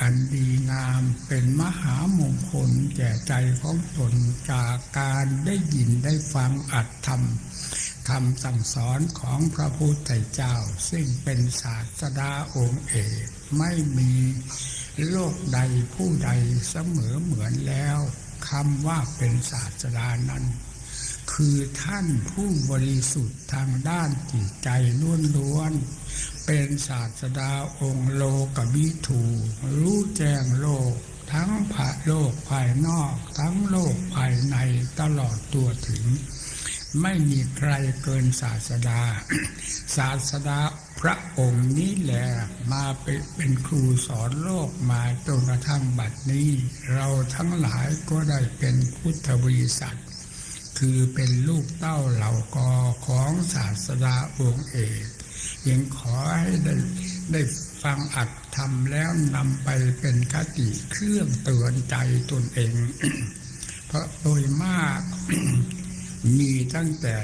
อันดีงามเป็นมหามงคลแก่ใจของตนจากการได้ยินได้ฟังอัดธรรมคำสั่งสอนของพระพุทธเจ้า ซึ่งเป็นศาสดาองค์เอกไม่มีโลกใดผู้ใดเสมอเหมือนแล้วคำว่าเป็นศาสดานั้น คือท่านผู้บริสุทธิ์ทางด้านจิตใจล้วนๆ เป็นศาสดาองค์โลกวิถูรู้แจ้งโลก ทั้งภาโลกภายนอก ทั้งโลกภายในตลอดตัวถึง ไม่มีใครเกินศาสดา ศาสดาพระองค์นี้แหละมาเปเป็นครูสอนโลกมาจนกระทั่งบัดนี้ เราทั้งหลายก็ได้เป็นพุทธบริษัทคือเป็นลูกเต้าเหล่ากอของศาสดาองค์เอก ยังขอให้ได้ได้ฟังอัดทำแล้วนำไปเป็นคติเครื่องเตือนใจตนเอง เพราะโดยมากมีตั้งแต่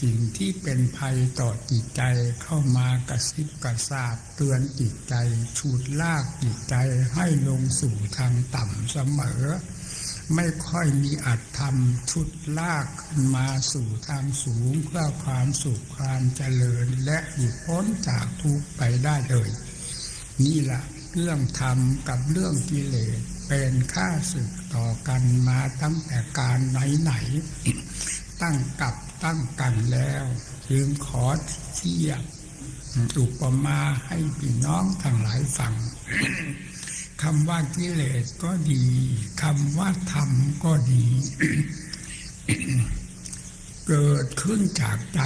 สิ่งที่เป็นภัยต่อจิตใจเข้ามากระซิบกระซาบเตือนจิตใจฉุดลากจิตใจให้ลงสู่ทางต่ำเสมอ ไม่ค่อยมีอัตธรรมชุดลากขึ้นมาสู่ทางสูงเพื่อความสุขความเจริญและหลุดพ้นจากทุกข์ไปได้เลย นี่แหละเรื่องธรรมกับเรื่องกิเลสเป็นข้าศึกต่อกันมาตั้งแต่การไหนๆตั้งกับตั้งกันแล้วจึงขอเทียบอุปมาให้พี่น้องทั้งหลายฟัง คำว่ากิเลสก็ดีคำว่าธรรมก็ดี เกิดขึ้นจากใจ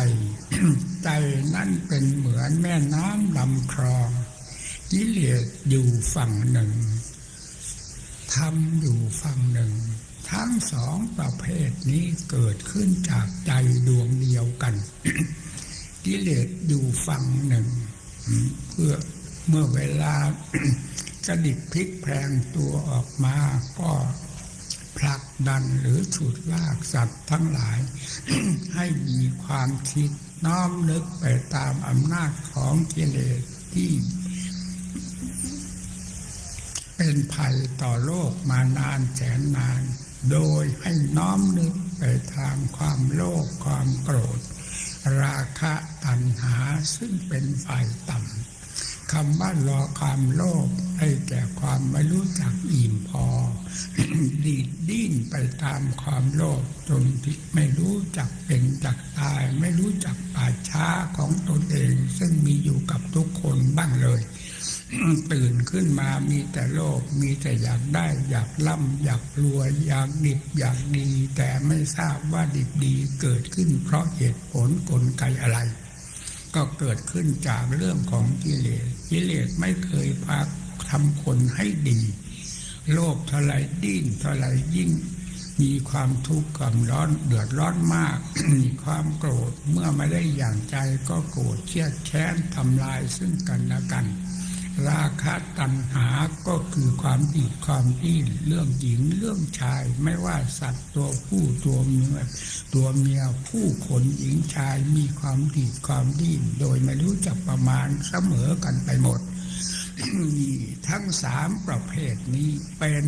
ใจนั่นเป็นเหมือนแม่น้ำลำคลอง กิเลสอยู่ฝั่งหนึ่งธรรมอยู่ฝั่งหนึ่ง ทั้งสองประเภทนี้เกิดขึ้นจากใจดวงเดียวกัน กิเลสอยู่ฝั่งหนึ่ง เพื่อเมื่อเวลา กระดิกพลิกแพลงตัวออกมาก็ผลักดันหรือฉุดลากสัตว์ทั้งหลาย ให้มีความคิดน้อมนึกไปตามอำนาจของกิเลสที่เป็นภัยต่อโลกมานานแสนนาน โดยให้น้อมนึกไปทางความโลภความโกรธ ราคะตัณหาซึ่งเป็นฝ่ายต่ำ คำว่ารอความโลภให้แก่ความไม่รู้จักอิ่มพอ ดีดดิ้นไปตามความโลภจนที่ไม่รู้จักเป็นจักตาย ไม่รู้จักป่าช้าของตนเอง ซึ่งมีอยู่กับทุกคนบ้างเลย ตื่นขึ้นมามีแต่โลภมีแต่อยากได้ อยากร่ำอยากรวยอยากดิบอยากดี แต่ไม่ทราบว่าดิบดีเกิดขึ้นเพราะเหตุผลกลไกอะไร ก็เกิดขึ้นจากเรื่องของกิเลส กิเลสไม่เคยพาทำคนให้ดี โลกเท่าไรดิ้นเท่าไรยิ่ง มีความทุกข์ความร้อนเดือดร้อนมาก มีความโกรธเมื่อไม่ได้อย่างใจก็โกรธเชียดแค้นทำลายซึ่งกันและกัน ราคะตัณหาก็คือความดีความดิ้นเรื่องหญิงเรื่องชาย ไม่ว่าสัตว์ตัวผู้ตัวเมียตัวเมียผู้คนหญิงชายมีความดีความดิ้นโดยไม่รู้จักประมาณเสมอกันไปหมดนี่ทั้งสามประเภทนี้เป็น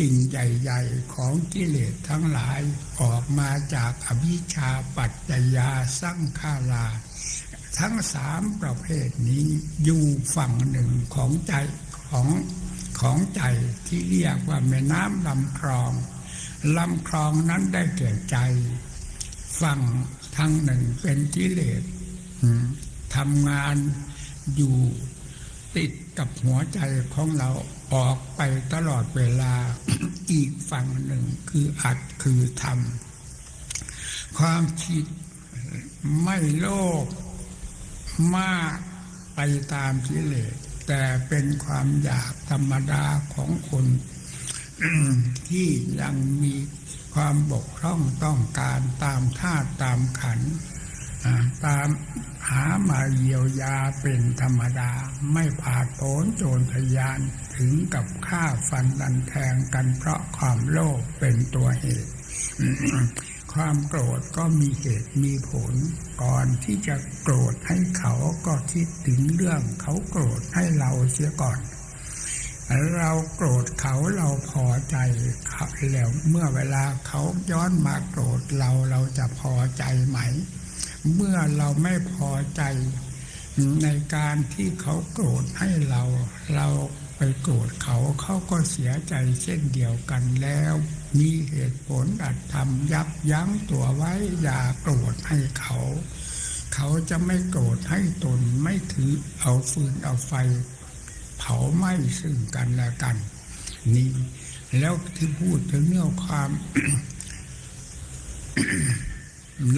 กิ่งใหญ่ๆของกิเลสทั้งหลายออกมาจากอวิชชาปัจจยาสร้างขารา ทั้งสามประเภทนี้อยู่ฝั่งหนึ่งของใจของของใจที่เรียกว่าแม่น้ำลำคลองลำคลองนั้นได้แก่ใจ ฝั่งทางหนึ่งเป็นกิเลสทำงานอยู่ติดกับหัวใจของเราออกไปตลอดเวลาอีกฝั่งหนึ่งคืออัดคือทำความคิดไม่โลภ มากไปตามกิเลสแต่เป็นความอยากธรรมดาของคน ที่ยังมีความบกพร่องต้องการตามธาตุตามขัน ตามหามาเยียวยาเป็นธรรมดา ไม่ผาดโผนโจรทยานถึงกับฆ่าฟันดันแทงกันเพราะความโลภเป็นตัวเหตุ ความโกรธก็มีเหตุมีผล ก่อนที่จะโกรธให้เขาก็คิดถึงเรื่องเขาโกรธให้เราเสียก่อน เราโกรธเขาเราพอใจเขาแล้วเมื่อเวลาเขาย้อนมาโกรธเราเราจะพอใจไหม เมื่อเราไม่พอใจในการที่เขาโกรธให้เรา เรา ไปโกรธเขาเขาก็เสียใจเช่นเดียวกันแล้ว มีเหตุผลอัดทำยับยั้งตัวไว้อย่าโกรธให้เขา เขาจะไม่โกรธให้ตนไม่ถือเอาฟืนเอาไฟ เผาไหม้ซึ่งกันและกัน นี่แล้วที่พูดถึงเรื่องความ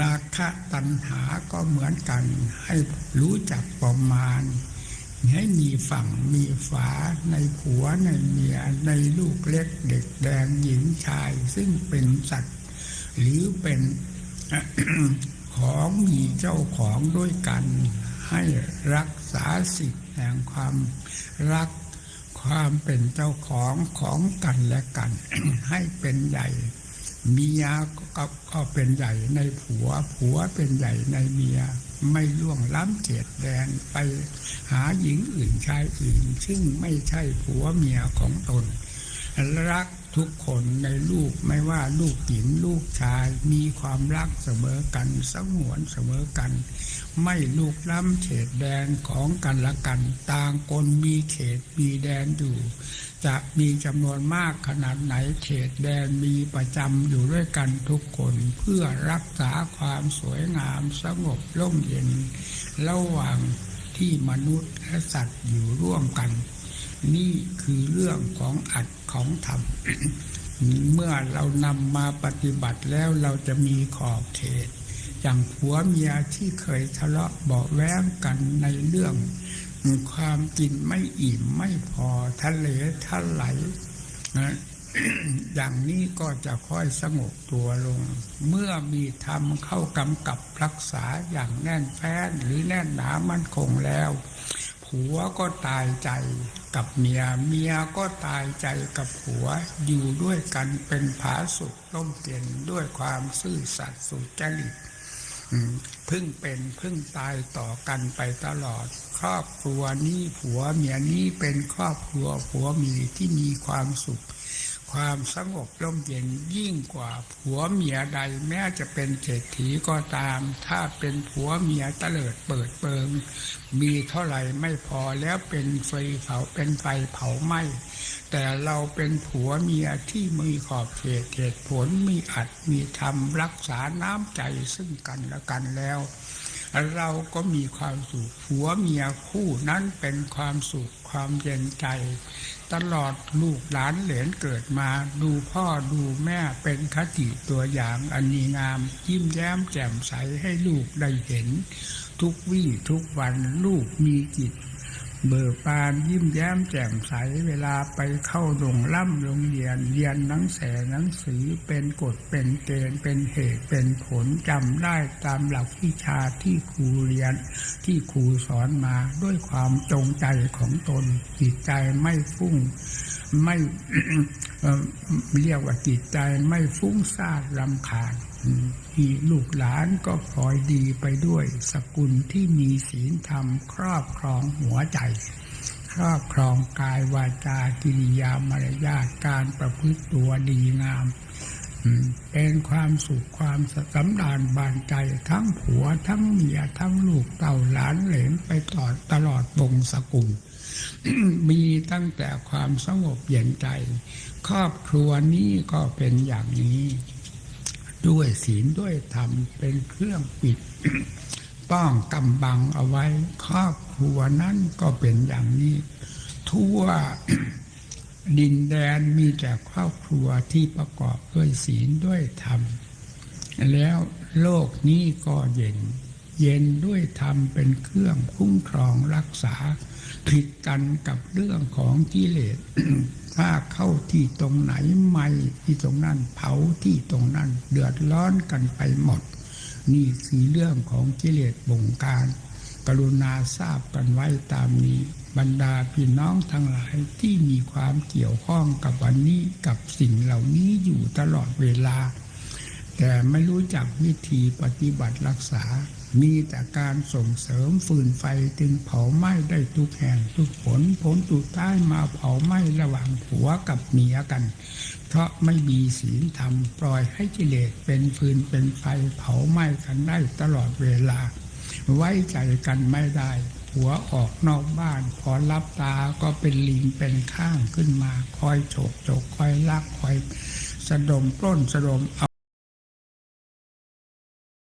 ราคะตัณหาก็เหมือนกันให้รู้จักประมาณ ให้มีฝั่งมีฝาในผัวในเมียในลูกเล็กเด็กแดงหญิงชาย ซึ่งเป็นสัตว์ หรือเป็นของมีเจ้าของด้วยกัน ให้รักษาสิทธิแห่งความรักความเป็นเจ้าของของกันและกัน ให้เป็นใหญ่เมียก็ก็เป็นใหญ่ในผัว ผัวเป็นใหญ่ในเมีย ไม่ล่วงล้ำเจ็ดแดนไปหาหญิงอื่นชายอื่น ซึ่งไม่ใช่ผัวเมียของตน รักทุกคนในลูกไม่ว่าลูกหญิงลูกชายมีความรักเสมอกันสงวนเสมอกัน ไม่ลูกล้ำเขตแดนของกันและกัน ต่างคนมีเขตมีแดนอยู่ จะมีจำนวนมากขนาดไหนเขตแดนมีประจำอยู่ด้วยกันทุกคนเพื่อรักษาความสวยงามสงบร่มเย็น ระหว่างที่มนุษย์และสัตว์อยู่ร่วมกัน นี่คือเรื่องของอัดของธรรม เมื่อเรานำมาปฏิบัติแล้วเราจะมีขอบเขต อย่างผัวเมียที่เคยทะเลาะเบาแว้งกันในเรื่อง ความกินไม่อิ่มไม่พอทะเลทะไหลนะอย่างนี้ก็จะค่อยสงบตัวลง เมื่อมีธรรมเข้ากำกับรักษาอย่างแน่นแฟ้นหรือแน่นหนามั่นคงแล้ว ผัวก็ตายใจกับเมียเมียก็ตายใจกับผัวอยู่ด้วยกันเป็นผาสุกร่มเย็นด้วยความซื่อสัตย์สุจริต พึ่งเป็นพึ่งตายต่อกันไปตลอด ครอบครัวนี้ผัวเมียนี้เป็นครอบครัวผัวเมียที่มีความสุข ความสงบร่มเย็นยิ่งกว่าผัวเมียใดแม้จะเป็นเศรษฐีก็ตาม ถ้าเป็นผัวเมียเตลิดเปิดเปิง มีเท่าไหร่ไม่พอแล้วเป็นไฟเผาเป็นไฟเผาไหม้แต่เราเป็นผัวเมียที่มีขอบเขตเหตุผลมีอัดมีธรรมรักษาน้ำใจซึ่งกันและกันแล้ว เราก็มีความสุขผัวเมียคู่นั้นเป็นความสุขความเย็นใจ ตลอดลูกหลานเหลนเกิดมาดูพ่อดูแม่เป็นคติตัวอย่างอันดีงาม ยิ้มแย้มแจ่มใสให้ลูกได้เห็น ทุกวี่ทุกวันลูกมีจิต เบิกบานยิ้มแย้มแจ่มใสเวลาไปเข้าโรงล่ำโรงเรียนเรียนหนังแสหนังสือเป็นกฎเป็นเกณฑ์เป็นเหตุเป็นผลจำได้ตามหลักวิชาที่ครูเรียน ที่ครูสอนมาด้วยความจงใจของตนจิตใจไม่ฟุ้งไม่เรียกว่าจิตใจไม่ฟุ้งซ่านรำคาญ ลูกหลานก็พลอยดีไปด้วยสกุลที่มีศีลธรรม ครอบครองหัวใจ ครอบครองกายวาจากิริยามารยาทการประพฤติตัวดีงาม เป็นความสุขความสำราญบานใจทั้งผัวทั้งเมียทั้งลูกเต่าหลานเหลนไปตลอดตลอดวงสกุล มีตั้งแต่ความสงบเย็นใจ ครอบครัวนี้ก็เป็นอย่างนี้ ด้วยศีลด้วยธรรมเป็นเครื่องปิด ป้องกำบังเอาไว้ ครอบครัวนั้นก็เป็นอย่างนี้ ทั่วดินแดนมีแต่ครอบครัวที่ประกอบด้วยศีลด้วยธรรม แล้วโลกนี้ก็เย็น เย็นด้วยธรรมเป็นเครื่องคุ้มครองรักษา ผิดกันกับเรื่องของกิเลส ถ้าเข้าที่ตรงไหนไม่ที่ตรงนั้นเผาที่ตรงนั้น เดือดร้อนกันไปหมด นี่คือเรื่องของกิเลสบงการ กรุณาทราบกันไว้ตามนี้ บรรดาพี่น้องทั้งหลายที่มีความเกี่ยวข้องกับวันนี้กับสิ่งเหล่านี้อยู่ตลอดเวลา แต่ไม่รู้จักวิธีปฏิบัติรักษา มีแต่การส่งเสริมฟืนไฟจึงเผาไหม้ได้ทุกแห่งทุกผลผลสุดท้ายมาเผาไหม้ระหว่างผัวกับเมียกัน เพราะไม่มีศีลธรรมปล่อยให้กิเลสเป็นฟืนเป็นไฟเผาไหม้กันได้ตลอดเวลา ไว้ใจกันไม่ได้หัวออกนอกบ้านพอรับตาก็เป็นลิงเป็นข้างขึ้นมา คอยโฉกโฉกคอยลักคอย สะดมปล้นสะดมเอา